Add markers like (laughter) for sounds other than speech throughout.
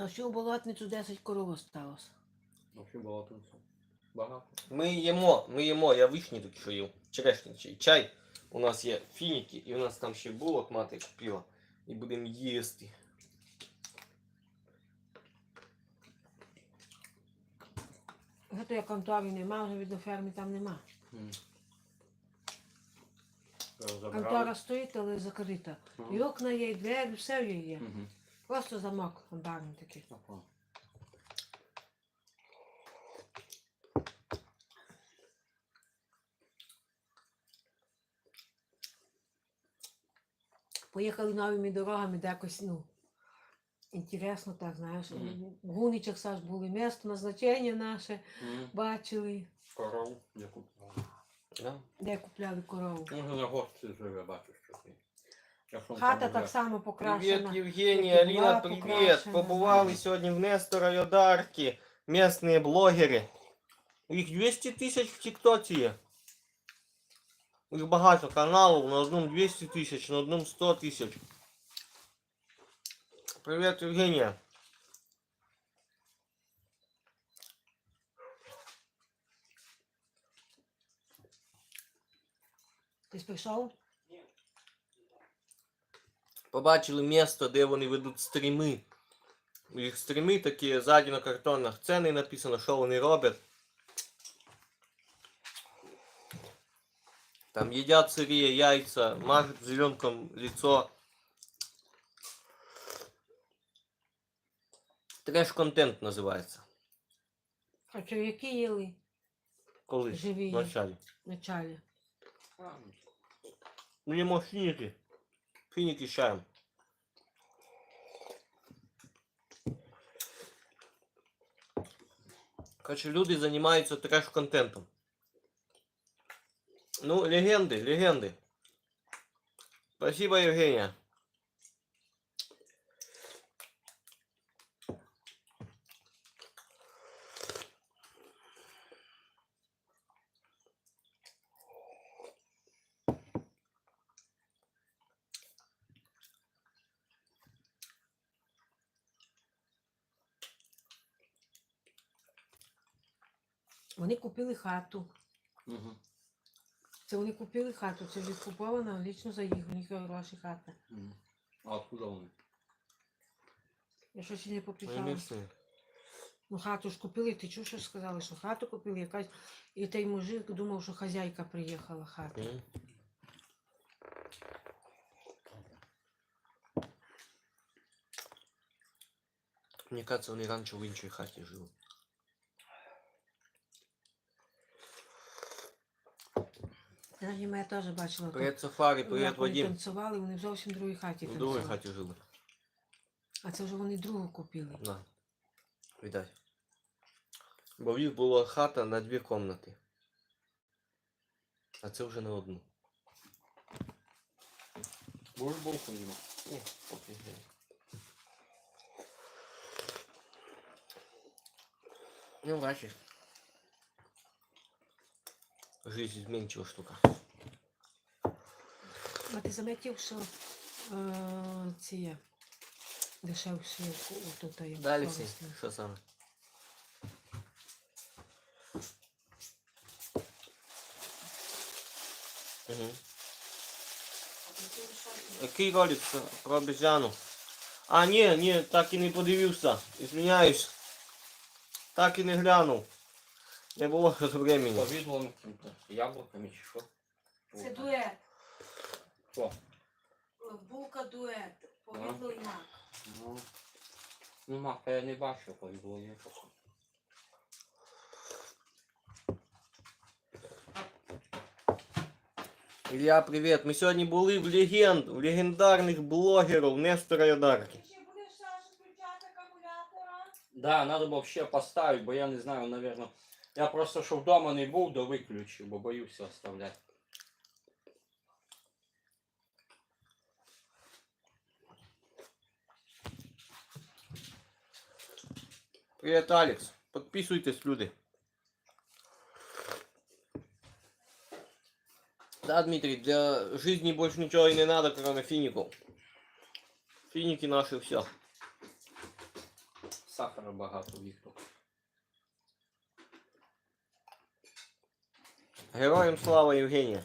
А всю болотницю 10 коров осталось. Вообще болотниця. Багато. Ми їмо, ми їмо, я вишні тільки що їв. Черешній чай. Чай. У нас є фініки, і у нас там ще булок мати купила. І будемо їсти. Гето я конторі нема, вже від ферми там нема. Контора стоїть, але закрита. І окна є, і двері, все є є. Мгм. Просто замок андарний такий. Ага. Поїхали новими дорогами, де якось, ну, інтересно, так, знаєш. Мгм. В Гуничах Саш були місто, назначення наше, М. бачили, Коров я купував. Да? де купляли корову. Може на гості живе, бачиш, Хата так само Привіт, покрашена. Євгенія, і була Аліна, привіт. покрашена, Побували сьогодні в Нестора Йодарки. Місні блогери. Їх 200 тисяч в Тіктоці є. Їх багато каналів, на одному 200 тисяч, на одному 100 тисяч. Привіт, Євгенія. Ти прийшов? Побачили місто, де вони ведуть стріми. Їх стріми такі ззаді на картонах ціни написано, що вони роблять. Там едят сырые яйца, мажут зеленком лицо. Треш-контент називається. А черв'яки їли Колись. Живі. В началі. в началі. А, Ну, їмо фініки. Фініки з чаєм. Короче, люди займаються треш-контентом. Ну, легенды, легенды. Спасибо, Евгения. Вони купили хату. Мгм. Це вони купили хату, це відкупована лічно за їх, у них гроші хата. Мгм. А откуда вони? Я щось не Ну, попитала. Ну хату ж купили, ти чув, що сказали, що хату купили якась. І той мужик думав, що хазяйка приїхала хата. М. Мені кажется, вони раніше в іншій хаті жили. Знаєш, я теж бачила. Привіт, Сафарі, як привіт, вони Вадим. танцювали, вони в зовсім другій хаті В другій хаті жили. А це вже вони другу купили. Да. Видать. Бо в їх була хата на дві кімнати. А це вже на одну. Будеш булку їмо? Ні, поки ні. Ну, бачиш. Жизнь зменшила штука. А ти заметив, що е, ці є дешевші тут є. Да, Алексей, корисні? що саме? Угу. Який ролик про- обезьяну? А, ні, ні, так і не подивився. Извиняюсь. Так і не глянув. Не було (laughs) времени. Повідлом яким-то, яблуками чи що? Це дует. Що? Булка дует. Повідло мак. Ну, ну мака я не бачив, повідло є. Ілля, привіт. Ми сьогодні були в легенд, в легендарних блогерів Нестора Йодарки. ще будеш Саша включати акумулятора? Да, надо було ще поставити, бо я не знаю, наверное. Я просто що вдома не був, то виключив, бо боюся оставляти. Привіт, Алекс. Підписуйтесь, люди. Да, Дмитрий, для жизни больше ничего и не надо, кроме фиников. Финики наши все. сахара багато Віктор. Героям слава Євгенія.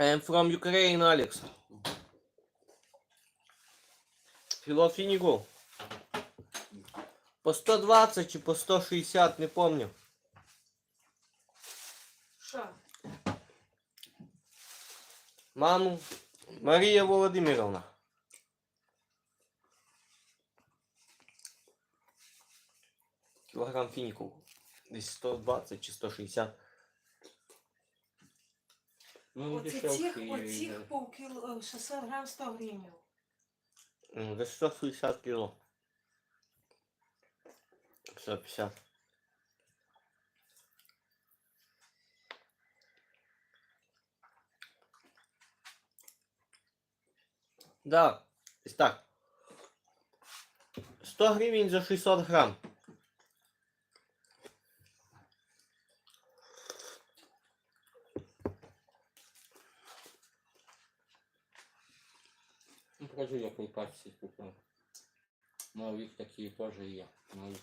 I am from Ukraine, Alex. Филофинику. По 120 чи по 160, не помню. Що? Маму Марія Володимировна. Кілограм фініку. Десь 120 чи 160. Ну, Оці дешевші цих, є, оцих да. полкіло, 600 грам 100 гривень. М, Десь 160 кіло. 150. Да, десь так. 100 гривень за 600 грам. Ну, покажи, якої пачці купив. Ну, їх такі теж є. Їх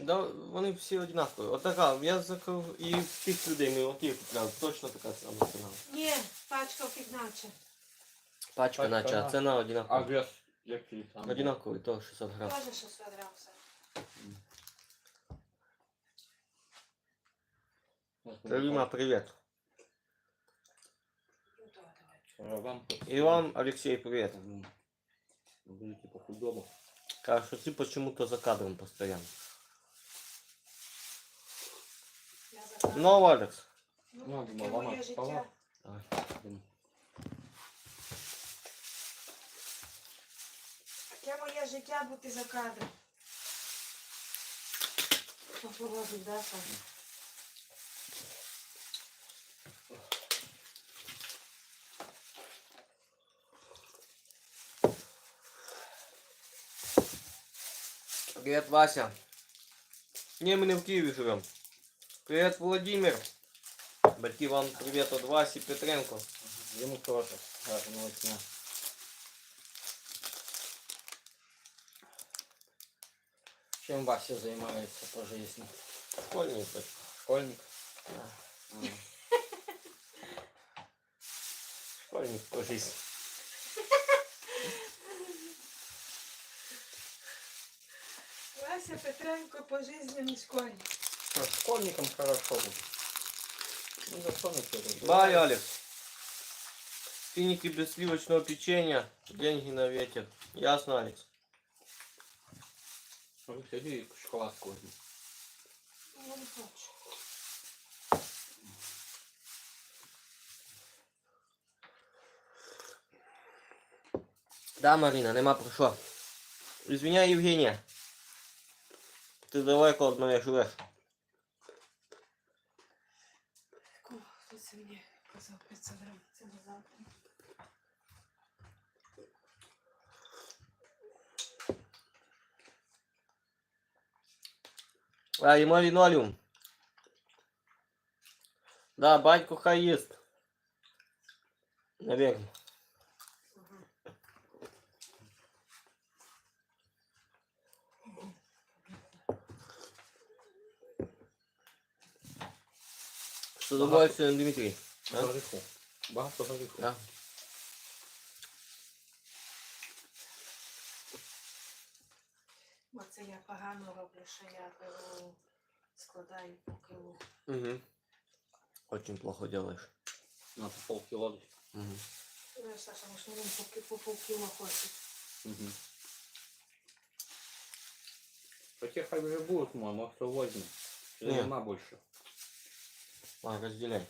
Да, вони всі однакові. Отака, я закрив і тих людей ми оті купляв. Точно така сама ціна. Ні, пачка пігначе. Пачка Пачка, наче, а да. ціна А одинакова. вес який там? Одинаковий, то 600 грам. Теж 600 грам все. Рима, привіт. Ну, то, давай. Вам І вам, Алексей, привіт. Будете по худому. Кажешь, что ты почему-то за кадром постоянно. Ну, Алекс. Ну, Ну, таке думаю, моє життя. спала. Давай. Таке моє життя бути за кадром. Поповозить, да, Сань? Привет, Вася. Не, мы не в Киеве живем. Привет, Владимир. Батьки, вам привет от Васи Петренко. Йому теж гарного дня. Чим Вася займається по житті? Школьник. Школьник? (laughs) Школьник по жизни. Вася Петренко по жизни школьник. Ну, Школьником хорошо быть. Ну, за что не. Бай, Алекс. Финики без сливочного печенья. Деньги на ветер. Ясно, Алекс? Ну, Иди шоколадку возьми. Я не хочу. Да, Марина, нема про що. Извиняй, Євгенія. Ти далеко від мене живеш. Ку, Хто це мені казав 500 грам? Це на завтра. А, йому лінолеум. Да, батько хай їсть. Наверно. З удовольствием, Дмитрий. А? Горіху. Багато горіху. Да. Оце я погано роблю, що я беру, складаю по килу. Угу. Очень плохо делаешь. На по полкіло. десь. Угу. Ну, Саша, може, він по, ки- по полкіло хоче. Угу. Хотя хай вже будуть, мама, а хто возьме. Чи Ні. нема більше. А, разделяй.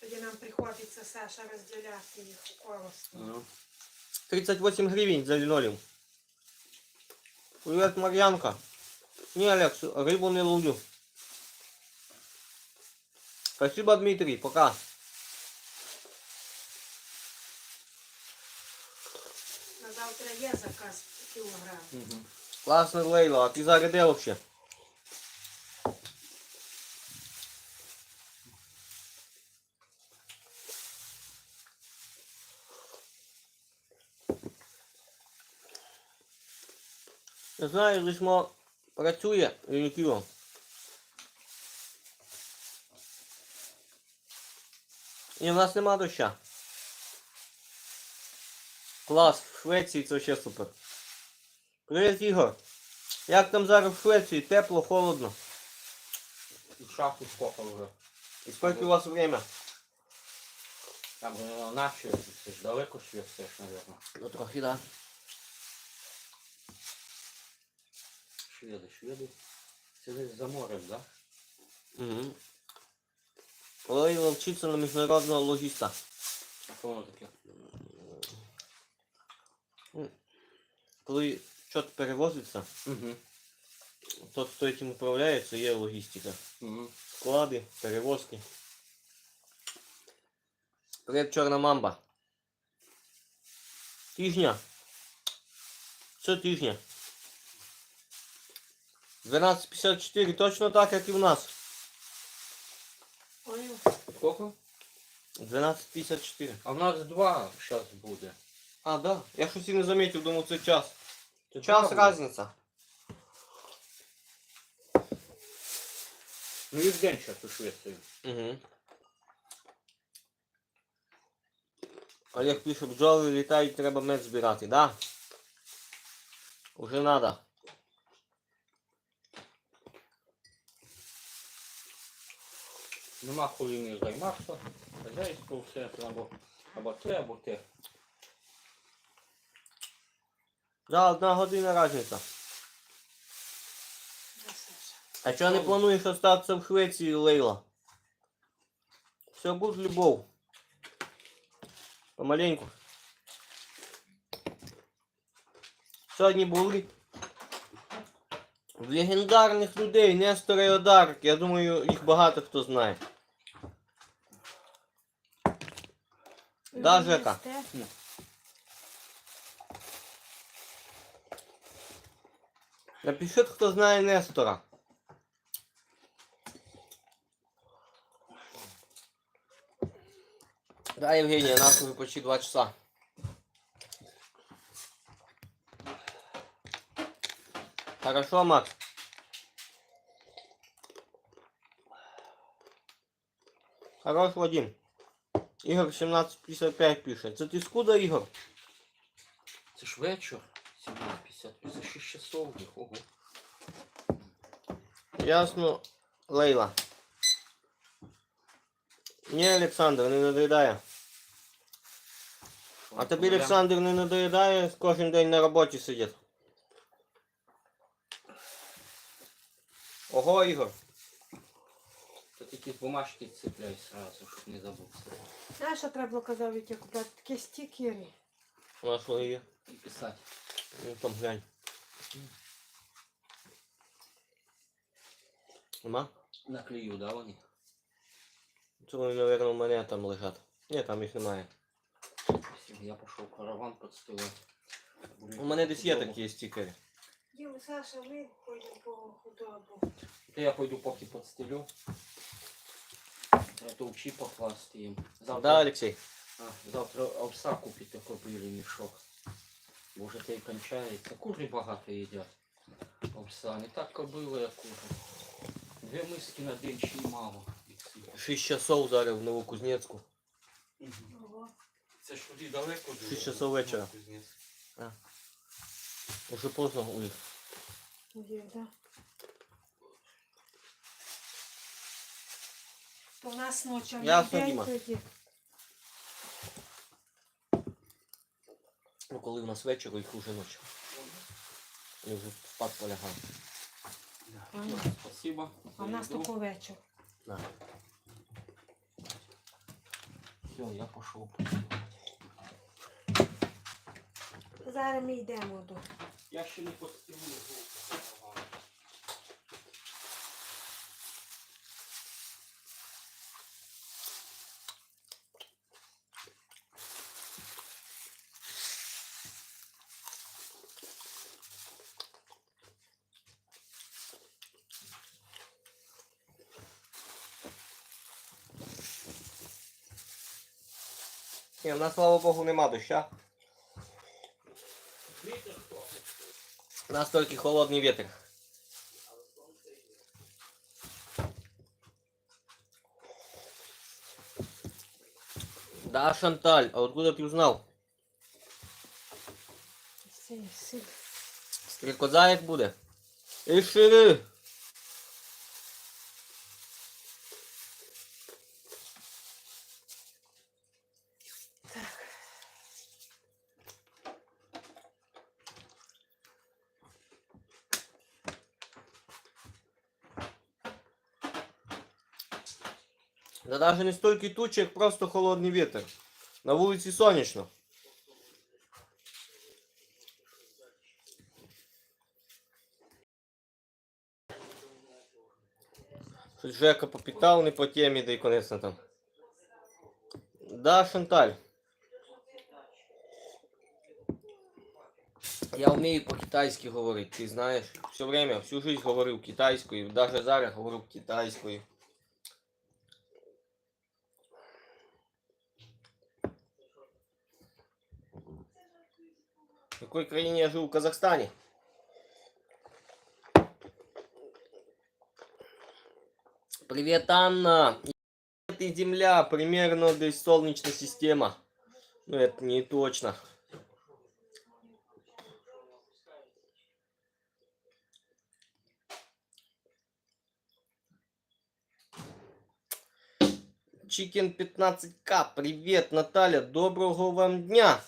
Тоді нам приходиться, Саша, розділяти їх у колос. Ну. 38 гривен за линолеум. Привет, Марьянка. Не, Алекс, рыбу не ловлю. Спасибо, Дмитрий. Пока. На завтра є заказ кілограм. Угу. Класно, Лейла, а ти зараз де вообще? Не знаю, лиш мо працює Юнікіо. І в нас нема доща. Клас, в Швеції це ще супер. Привіт, Ігор. Як там зараз в Швеції? Тепло, холодно. І шахту сколько вже. І скільки у вас время? Там е, наші, далеко Швеція наверное. Ну трохи, да. Шведи, шведи. Це десь за морем, да? Угу. Лейла вчиться на міжнародного логіста. А що таке? Коли щось перевозиться, Угу. тот, хто цим управляється, є логістика. Угу. Склади, перевозки. Привіт, чорна мамба. Тижня. Що тижня? 12.54, точно так, як і в нас. Сколько? 12.54. А в нас два зараз буде. А, да. Я щось і не замітив, думав, це час. Це Час буде. різниця. Ну і в день зараз у Швеції. Угу. Олег пише, бджоли літають, треба мед збирати, да? Уже надо. Нема коли не займатися. Хазяйство все або, або те, або те. Да, одна година різниця. А чого не плануєш остатися в Швеції, Лейла? Все буде любов. Помаленьку. Сьогодні були легендарних людей Нестор і Одарк. Я думаю, їх багато хто знає. Да, Ви Жека? їсте? Напишіть, хто знає Нестора. Да, Евгения, нас уже почти два часа. Хорошо, Макс. Хорош, Вадим. Ігор 1755 пише. Це ти скуда, Ігор? Це ж вечір. 7.50. Це 6 часов. Ого. Ясно, Лейла. Ні, Олександр, не надоїдає. А тобі Олександр не надоїдає кожен день на роботі сидіти. Ого, Ігор. Якісь бумажки цепляй сразу, щоб не забувся. Знаєш, що треба було казав Вітя купляти? Такі стікери. У нас що є? І писати. Ну там глянь. Нема? Наклею, да, вони? Це вони, мабуть, у мене там лежать. Ні, там їх немає. Я пішов караван підстилати. У мене десь є такі стікери. Дім, Саша, ми ходимо по худобу. То я пойду поки підстелю. Учі покласти їм. Завтра, Да, Олексій? а, завтра овса купити купили мішок. Бо вже той кончається. Кури багато їдять. Овса. Не так кобили, як кури. Дві миски на день ще й мало. 6 часов зараз в Новокузнецьку. Це ж туди далеко дуже. Шість часов вечора. Уже поздно у них. Є, да. То у нас ночі Ясно, Діма. тоді. Ну, коли у нас вечір, їх уже ночі. Вони вже спати полягали. Ага. Спасибо. А в нас тільки вечір. Да. Все, я пішов. Зараз ми йдемо до. Я ще не підстелю. Ні, в нас, слава Богу, нема доща. У нас тільки холодний вітер. Да, Шанталь, а откуда ты узнал? Це сир. Стрекоза як буде? І Даже не стільки тучі, як просто холодний вітер. На вулиці сонячно. Жека попитав не по темі, да й конець там. Да, Шанталь. Я вмію по-китайськи говорити, ти знаєш. Все время, всю жизнь говорив китайською, даже зараз говорю китайською. В какой країні я жив? В Казахстані. Привет, Анна. Ты Земля, примерно десь Солнечная система. Но это не точно. Чикен 15к. Привет, Наталья. Доброго вам дня.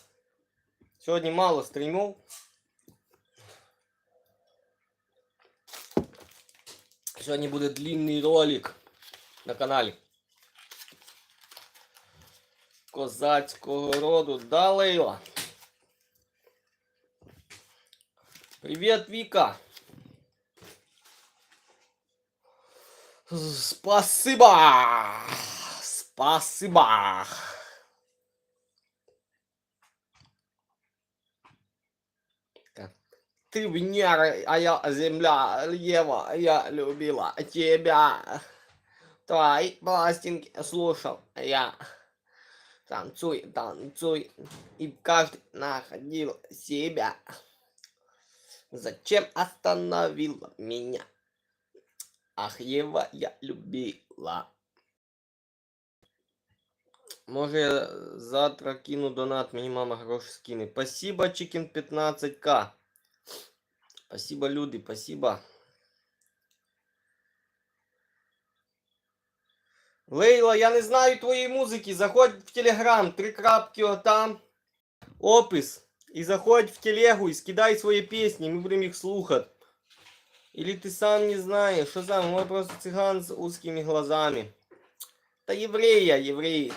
Сегодня мало стримов. Сьогодні буде длинний ролик на каналі. Козацького роду. Да, Лейла? Привет, Вика. Спасибо. Спасибо. Ты Венера, а я Земля, Ева, я любила тебя. Твои пластинки слушал я. Танцуй, танцуй, и каждый находил себя. Зачем остановила меня? Ах, Ева, я любила. Може, я завтра кину донат, мені мама гроші скине. Спасибо, Чикен 15к. Спасибо, люди, спасибо. Лейла, я не знаю твоєї музики. Заходь в Телеграм, три крапки отам. Опис. І заходь в телегу і скидай свої пісні, ми будемо їх слухати. Или ти сам не знаєш, що сам, мой просто циган з узкими глазами. Та єврей я, єврей.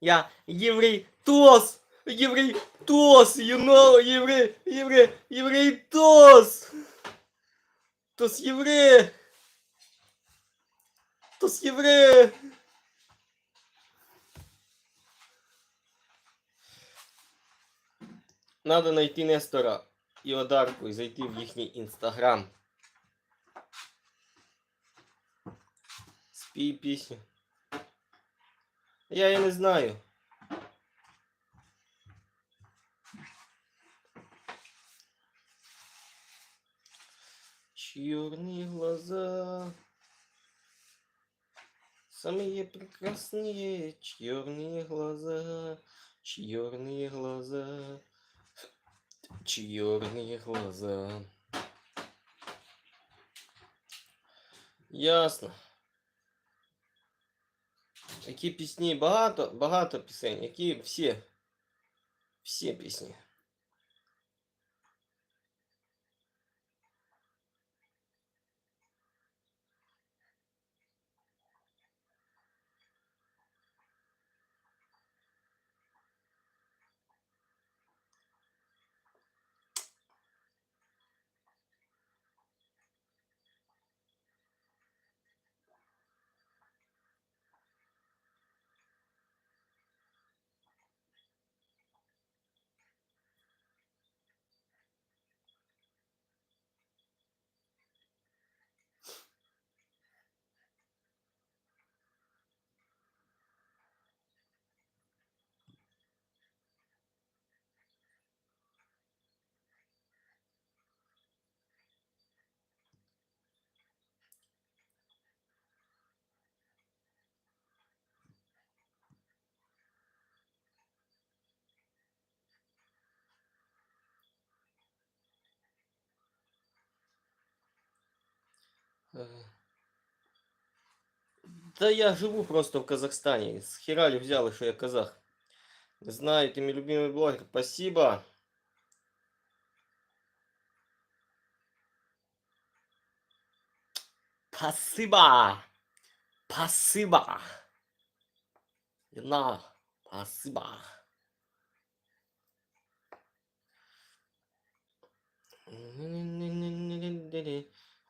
Я єврей ТОС! Єврей ТОС! You know, єврей, єврей, єврей ТОС! ТОС єврей! ТОС єврей! Надо знайти Нестора і Одарку і зайти в їхній інстаграм. Спій пісню. Я її не знаю. глаза. Самые прекрасные черные глаза. Черные глаза. Черные глаза. Ясно. Які пісні? Багато, багато пісень. Які всі. Всі пісні. Е, Та я живу просто в Казахстані. З хералі взяли, що я казах. Не знаю, ти мій любимий блогер. Спасибо. Спасибо. Спасибо. На, спасибо.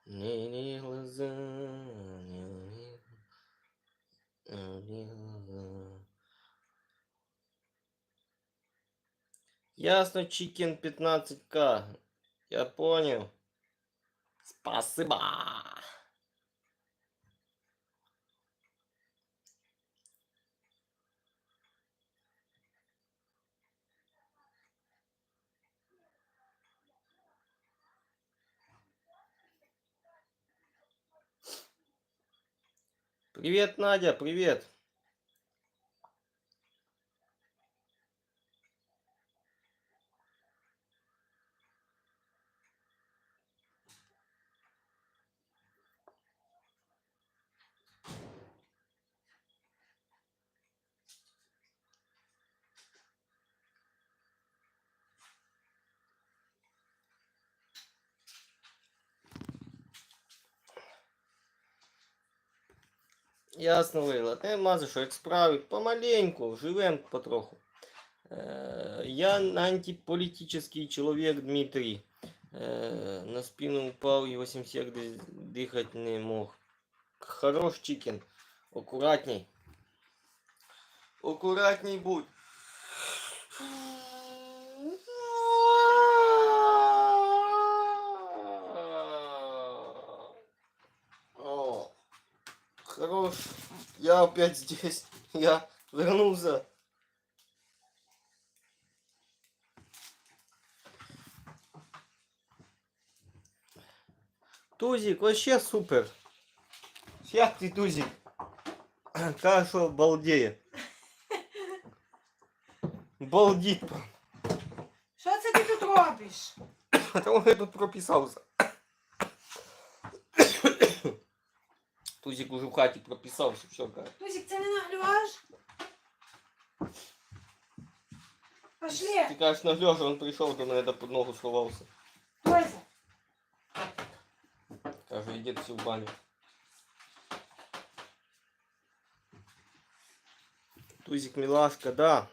Не Ясно, чикен 15к. Я понял. Спасибо. Привет, Надя, привет. Ясно, Лейла. Нема за що, як справи. Помаленьку, живем потроху. Е, Я антиполітичний чоловік Дмитрий. Е, На спину і 8 секунд дихати не мог. Хорош чикен. Акуратней. Акуратней будь. Хорош. Я опять здесь. Я вернулся. Тузик, вообще супер. Як ти, Тузик? Кашу балдеє. Балдіть. Що це ти тут робиш? (clears throat) Тому я тут прописався. Тузик уже в хаті прописався, все каже. Тузик, це не наглюваш? Пошли. Ти кажеш, нагльоша, він прийшов до мене та під ногу сховався. Тозя. Каже, йди всі в баню. Тузик милашка, да.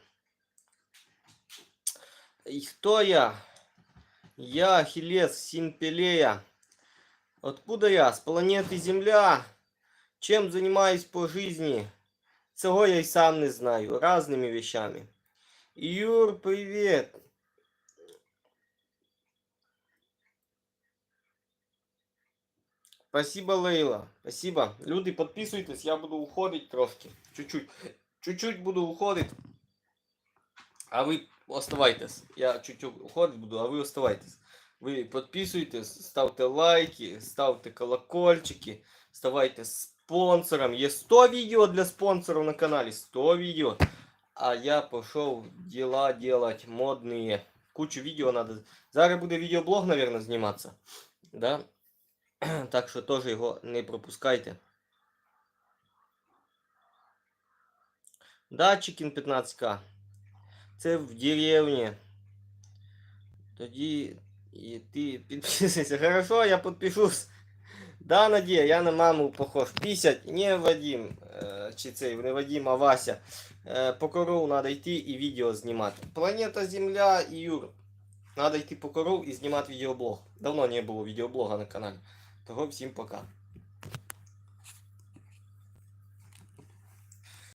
И кто я? Я Ахиллес Синпелея. Откуда я? С планеты Земля. Чем занимаюсь по жизни? Цього я й сам не знаю. Разными вещами. Юр, привет. Спасибо, Лейла. Спасибо. Люди, підписуйтесь, я буду уходити трошки. Чуть-чуть. Чуть-чуть буду уходити. А ви оставайтесь. Я чуть-чуть уходити буду, а ви оставайтесь. Ви підписуйтесь, ставте лайки, ставте колокольчики, ставайте спонсором. Є 100 відео для спонсорів на каналі. 100 відео. А я пішов дела делать модные. Кучу відео надо. Зараз буде відеоблог, наверное, зніматися. Да? (clears throat) Так що теж його не пропускайте. Да, Чикін 15к. Це в деревні. Тоді і ти підписуйся. Хорошо, я підпишусь. Да, Надія, я на маму похож. 50, не Вадим, чи цей, не Вадим, а Вася. Е, По корову треба йти і відео знімати. Планета Земля і Юр. Надо йти по корову і знімати відеоблог. Давно не було відеоблога на каналі. Того всім пока.